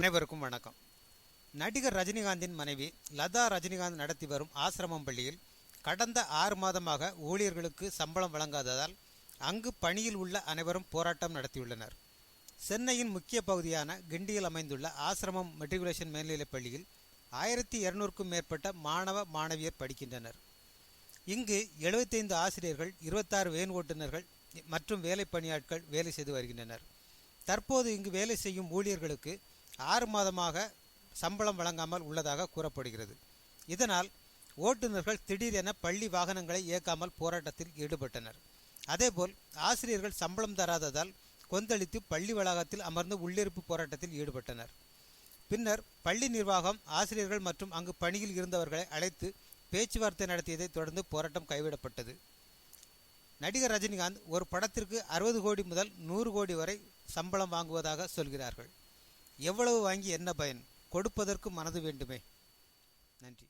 அனைவருக்கும் வணக்கம். நடிகர் ரஜினிகாந்தின் மனைவி லதா ரஜினிகாந்த் நடத்தி வரும் ஆசிரமம் பள்ளியில் கடந்த ஆறு மாதமாக ஊழியர்களுக்கு சம்பளம் வழங்காததால் அங்கு பணியில் உள்ள அனைவரும் போராட்டம் நடத்தியுள்ளனர். சென்னையின் முக்கிய பகுதியான கிண்டியில் அமைந்துள்ள ஆசிரமம் மெட்ரிகுலேஷன் மேல்நிலைப் பள்ளியில் ஆயிரத்தி இருநூறுக்கும் மேற்பட்ட மாணவ மாணவியர் படிக்கின்றனர். இங்கு எழுபத்தைந்து ஆசிரியர்கள் இருபத்தாறு வேன் ஓட்டுநர்கள் மற்றும் வேலை பணியாட்கள் வேலை செய்து வருகின்றனர். தற்போது இங்கு வேலை செய்யும் ஊழியர்களுக்கு ஆறு மாதமாக சம்பளம் வழங்காமல் உள்ளதாக கூறப்படுகிறது. இதனால் ஓட்டுநர்கள் திடீரென பள்ளி வாகனங்களை இயக்காமல் போராட்டத்தில் ஈடுபட்டனர். அதேபோல் ஆசிரியர்கள் சம்பளம் தராததால் கொந்தளித்து பள்ளி வளாகத்தில் அமர்ந்து உள்ளிருப்பு போராட்டத்தில் ஈடுபட்டனர். பின்னர் பள்ளி நிர்வாகம் ஆசிரியர்கள் மற்றும் அங்கு பணியில் இருந்தவர்களை அழைத்து பேச்சுவார்த்தை நடத்தியதை தொடர்ந்து போராட்டம் கைவிடப்பட்டது. நடிகர் ரஜினிகாந்த் ஒரு படத்திற்கு அறுபது கோடி முதல் நூறு கோடி வரை சம்பளம் வாங்குவதாக சொல்கிறார்கள். எவ்வளவு வாங்கி என்ன பயன்? கொடுப்பதற்கு மனது வேண்டுமே. நன்றி.